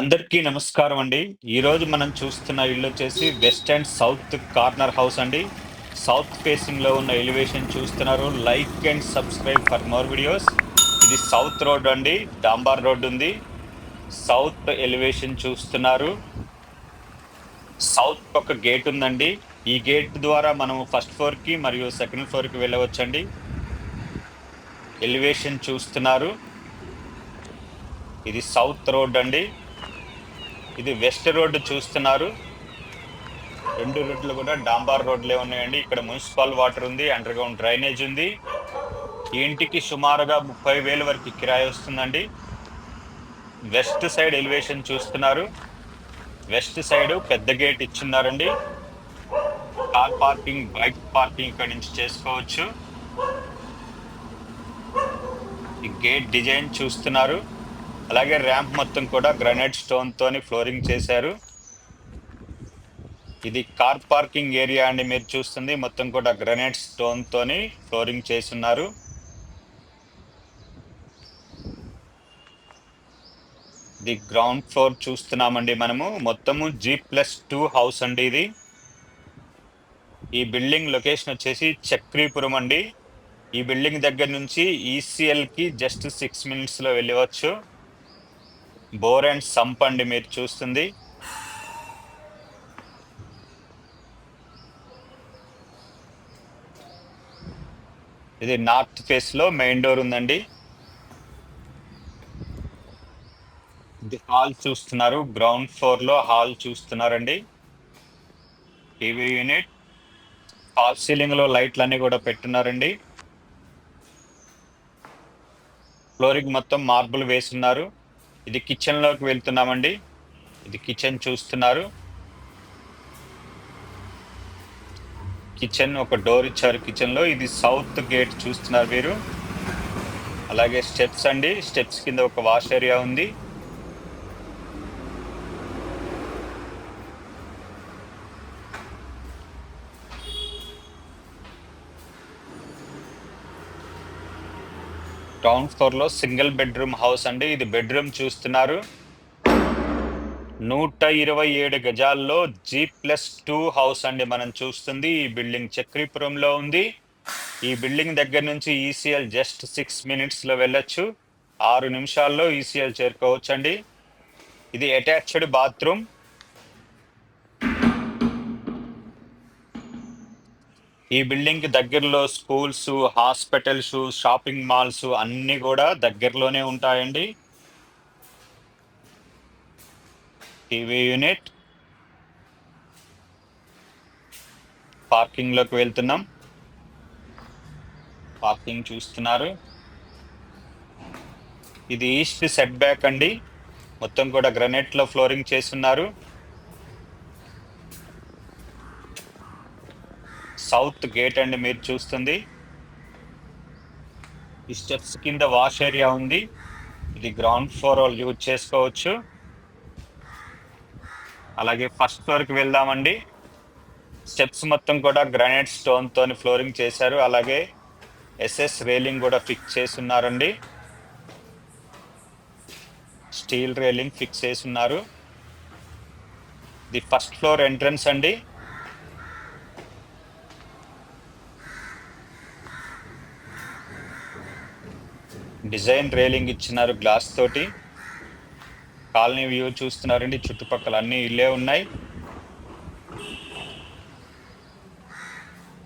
అందరికీ నమస్కారం అండి. ఈరోజు మనం చూస్తున్న ఇల్లు వచ్చేసి west and south corner house అండి. సౌత్ ఫేసింగ్లో ఉన్న ఎలివేషన్ చూస్తున్నారు. Like and subscribe for more videos. ఇది సౌత్ రోడ్ అండి. డాంబార్ రోడ్ ఉంది. సౌత్ ఎలివేషన్ చూస్తున్నారు. సౌత్ ఒక గేట్ ఉందండి. ఈ గేట్ ద్వారా మనం ఫస్ట్ ఫ్లోర్కి మరియు సెకండ్ ఫ్లోర్కి వెళ్ళవచ్చండి. ఎలివేషన్ చూస్తున్నారు. ఇది సౌత్ రోడ్ అండి. ఇది వెస్ట్ రోడ్ చూస్తున్నారు. రెండు రోడ్లు కూడా డాంబార్ రోడ్లే ఉన్నాయండి. ఇక్కడ మున్సిపల్ వాటర్ ఉంది అండర్ గ్రౌండ్ డ్రైనేజ్ ఉంది. ఇంటికి సుమారుగా ముప్పై వేల వరకు కిరాయి వస్తుందండి. వెస్ట్ సైడ్ ఎలివేషన్ చూస్తున్నారు. వెస్ట్ సైడ్ పెద్ద గేట్ ఇచ్చున్నారండి. కార్ పార్కింగ్ బైక్ పార్కింగ్ ఇక్కడ నుంచి చేసుకోవచ్చు. ఈ గేట్ డిజైన్ చూస్తున్నారు. అలాగే ర్యాంప్ మొత్తం కూడా గ్రనైట్ స్టోన్ తోని ఫ్లోరింగ్ చేశారు. ఇది కార్ పార్కింగ్ ఏరియా అండి మీరు చూస్తుంది. మొత్తం కూడా గ్రనైట్ స్టోన్ తోని ఫ్లోరింగ్ చేస్తున్నారు. ఇది గ్రౌండ్ ఫ్లోర్ చూస్తున్నామండి మనము. మొత్తము జీ ప్లస్ టూ హౌస్ అండి ఇది. ఈ బిల్డింగ్ లొకేషన్ వచ్చేసి చక్రీపురం అండి. ఈ బిల్డింగ్ దగ్గర నుంచి ఈసీఎల్కి జస్ట్ సిక్స్ మినిట్స్లో వెళ్ళవచ్చు. బోర్ అండ్ సంప్ అండి మీరు చూస్తుంది. ఇది నార్త్ ఫేస్లో మెయిన్ డోర్ ఉందండి. ఇది హాల్ చూస్తున్నారు గ్రౌండ్ ఫ్లోర్లో హాల్ చూస్తున్నారండి. టీవీ యూనిట్ హాల్ సీలింగ్లో లైట్లు అన్ని కూడా పెట్టున్నారండి. ఫ్లోరింగ్ మొత్తం మార్బుల్ వేసున్నారు. ఇది కిచెన్లోకి వెళ్తున్నామండి. ఇది కిచెన్ చూస్తున్నారు. కిచెన్ ఒక డోర్ ఇచ్చారు కిచెన్లో. ఇది సౌత్ గేట్ చూస్తున్నారు మీరు. అలాగే స్టెప్స్ అండి. స్టెప్స్ కింద ఒక వాష్ ఏరియా ఉంది. టౌన్ ఫ్లోర్లో సింగిల్ బెడ్రూమ్ హౌస్ అండి. ఇది బెడ్రూమ్ చూస్తున్నారు. నూట ఇరవై ఏడు గజాల్లో జీ ప్లస్ టూ హౌస్ అండి మనం చూస్తుంది. ఈ బిల్డింగ్ చక్రీపురంలో ఉంది. ఈ బిల్డింగ్ దగ్గర నుంచి ఈసీఎల్ జస్ట్ సిక్స్ మినిట్స్లో వెళ్ళొచ్చు. ఆరు నిమిషాల్లో ఈసీఎల్ చేరుకోవచ్చు అండి ఇది అటాచ్డ్ బాత్రూమ్ ఈ బిల్డింగ్కి దగ్గరలో స్కూల్స్ హాస్పిటల్స్ షాపింగ్ మాల్స్ అన్ని కూడా దగ్గరలోనే ఉంటాయండి. TV unit. పార్కింగ్లోకి వెళ్తున్నాం. పార్కింగ్ చూస్తున్నారు. ఇది ఈస్ట్ సెట్ బ్యాక్ అండి. మొత్తం కూడా గ్రనైట్లో ఫ్లోరింగ్ చేస్తున్నారు. సౌత్ గేట్ అండి మీరు చూస్తుంది. ఈ స్టెప్స్ కింద వాష్ ఏరియా ఉంది. ఇది గ్రౌండ్ ఫ్లోర్ వాళ్ళు యూజ్ చేసుకోవచ్చు. అలాగే ఫస్ట్ ఫ్లోర్కి వెళ్దామండి. స్టెప్స్ మొత్తం కూడా గ్రానైట్ స్టోన్తో ఫ్లోరింగ్ చేశారు. అలాగే ఎస్ఎస్ రైలింగ్ కూడా ఫిక్స్ చేసి ఉన్నారండి స్టీల్ రేలింగ్ ఫిక్స్ చేసి ఉన్నారు ది ఫస్ట్ ఫ్లోర్ ఎంట్రన్స్ అండి. డిజైన్ రేలింగ్ ఇచ్చినారు గ్లాస్ తోటి. కాలనీ వ్యూ చూస్తున్నారండి చుట్టుపక్కల అన్ని ఇల్లే ఉన్నాయి.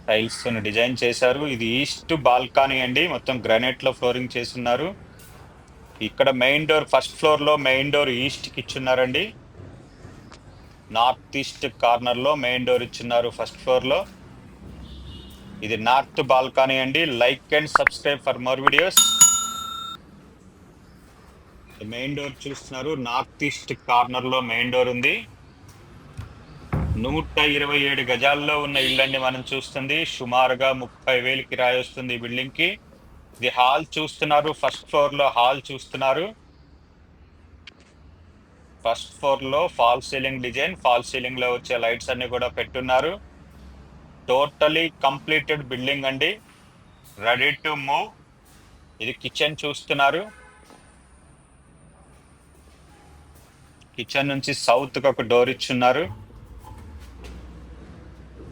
టైల్స్ డిజైన్ చేశారు. ఇది ఈస్ట్ బాల్కనీ అండి మొత్తం గ్రానైట్లో ఫ్లోరింగ్ చేస్తున్నారు. ఇక్కడ మెయిన్ డోర్ ఫస్ట్ ఫ్లోర్లో మెయిన్ డోర్ ఈస్ట్కి ఇచ్చున్నారండి. నార్త్ ఈస్ట్ కార్నర్లో మెయిన్ డోర్ ఇచ్చున్నారు ఫస్ట్ ఫ్లోర్లో. ఇది నార్త్ బాల్కనీ అండి. Like and subscribe for more videos. Main door చూస్తున్నారు. నార్త్ ఈస్ట్ కార్నర్లో మెయిన్ డోర్ ఉంది. నూట ఇరవై ఏడు గజాల్లో ఉన్న ఇల్లండి మనం చూస్తుంది. సుమారుగా ముప్పై వేలు కిరాయి వస్తుంది ఈ బిల్డింగ్కి. ఇది హాల్ చూస్తున్నారు. ఫస్ట్ ఫ్లోర్లో హాల్ చూస్తున్నారు. ఫస్ట్ ఫ్లోర్లో ఫాల్ సీలింగ్ డిజైన్ ఫాల్ సీలింగ్లో వచ్చే లైట్స్ అన్ని కూడా పెట్టున్నారు. టోటలీ కంప్లీటెడ్ బిల్డింగ్ అండి. రెడీ టు మూవ్ ఇది కిచెన్ చూస్తున్నారు. కిచెన్ నుంచి సౌత్కి ఒక డోర్ ఇచ్చున్నారు.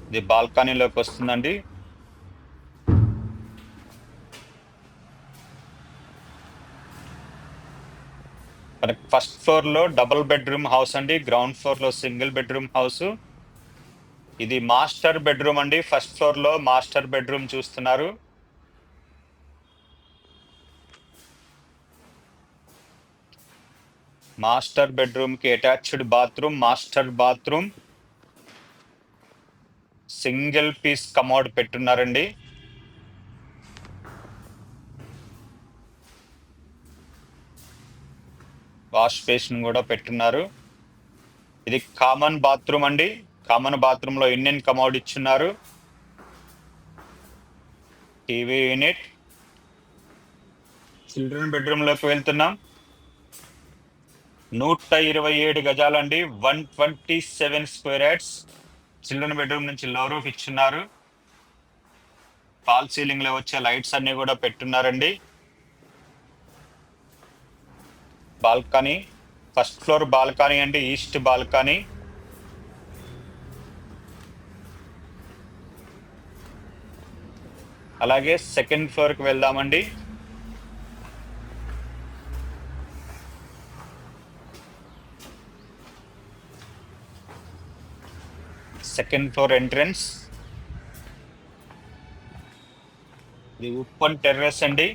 ఇది బాల్కనీలోకి వస్తుందండి. మనకి ఫస్ట్ ఫ్లోర్లో డబుల్ బెడ్రూమ్ హౌస్ అండి. గ్రౌండ్ ఫ్లోర్లో సింగిల్ బెడ్రూమ్ హౌస్. ఇది మాస్టర్ బెడ్రూమ్ అండి. ఫస్ట్ ఫ్లోర్లో మాస్టర్ బెడ్రూమ్ చూస్తున్నారు. మాస్టర్ బెడ్రూమ్కి attached bathroom master bathroom. Single piece commode పెట్టున్నారండి. Wash basin కూడా పెట్టున్నారు. ఇది కామన్ బాత్రూమ్ అండి. కామన్ బాత్రూమ్లో ఇండియన్ కమోడ్ ఇచ్చున్నారు. TV unit. చిల్డ్రన్ బెడ్రూమ్లోకి వెళ్తున్నాం. నూట ఇరవై ఏడు గజాలండి. One twenty seven square yards. Children bedroom నుంచి లో రూఫ్ ఇచ్చున్నారు. ఫాల్ సీలింగ్లో వచ్చే లైట్స్ అన్ని కూడా పెట్టున్నారండి. బాల్కనీ ఫస్ట్ ఫ్లోర్ బాల్కనీ అండి ఈస్ట్ బాల్కనీ. అలాగే సెకండ్ ఫ్లోర్కి వెళ్దామండి. సెకండ్ ఫ్లోర్ ఎంట్రన్స్ ఇది ఉప్పన్ టెర్రస్ అండి.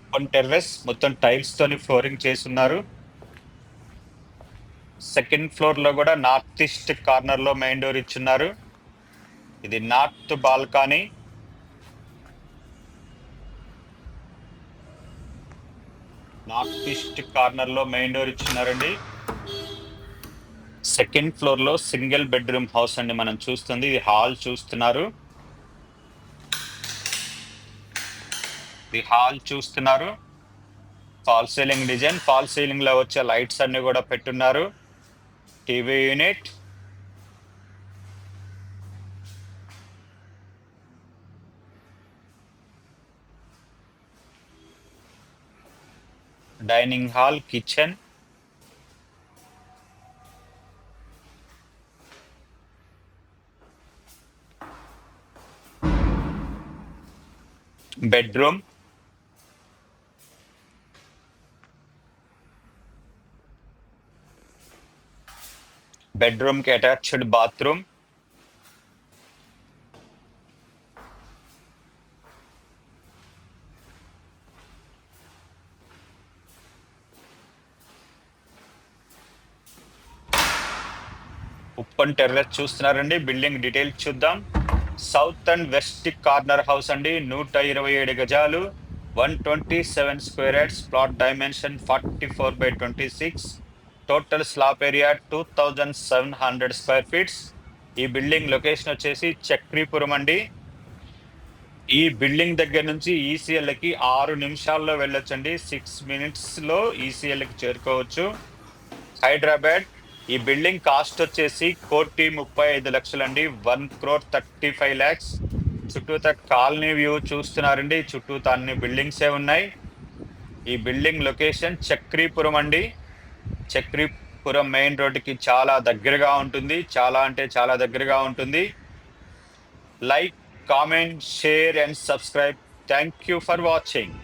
ఉప్పన్ టెర్రస్ మొత్తం టైల్స్ తోని ఫ్లోరింగ్ చేసి ఉన్నారు సెకండ్ ఫ్లోర్లో కూడా నార్త్ ఈస్ట్ కార్నర్లో మెయిన్ డోర్ ఇచ్చున్నారు. ఇది నార్త్ బాల్కనీ. నార్త్ ఈస్ట్ కార్నర్లో మెయిన్ డోర్ ఇచ్చున్నారండి. సెకండ్ ఫ్లోర్లో సింగిల్ బెడ్రూమ్ హౌస్ అండి మనం చూస్తుంది. ఇది హాల్ చూస్తున్నారు. ఇది హాల్ చూస్తున్నారు. ఫాల్ సీలింగ్ డిజైన్ ఫాల్ సీలింగ్లో వచ్చే లైట్స్ అన్ని కూడా పెట్టున్నారు. TV unit. Dining hall kitchen. Bedroom. బెడ్రూమ్కి అటాచ్డ్ బాత్రూమ్. ఉప్పన్ టెర్రస్ చూస్తున్నారండి. బిల్డింగ్ డీటెయిల్స్ చూద్దాం. South and west corner house అండి. నూట ఇరవై ఏడు గజాలు one twenty seven square yards plot dimension forty four by twenty six. Total slab area two thousand seven hundred square feets. ఈ building location వచ్చేసి చక్రీపురం అండి. ఈ బిల్డింగ్ దగ్గర నుంచి ఈసీఎల్కి ఆరు నిమిషాల్లో వెళ్ళొచ్చండి. సిక్స్ మినిట్స్లో ఈసీఎల్కి చేరుకోవచ్చు. హైదరాబాద్ ఈ బిల్డింగ్ కాస్ట్ వచ్చేసి కోటి ముప్పై ఐదు లక్షలండి. One crore thirty five lakhs. చుట్టూత కాలనీ వ్యూ చూస్తున్నారండి. చుట్టూత అన్ని బిల్డింగ్సే ఉన్నాయి. ఈ బిల్డింగ్ లొకేషన్ చక్రీపురం అండి. చక్రీపురం మెయిన్ రోడ్డుకి చాలా దగ్గరగా ఉంటుంది. చాలా అంటే చాలా దగ్గరగా ఉంటుంది. Like comment share and subscribe. Thank you for watching.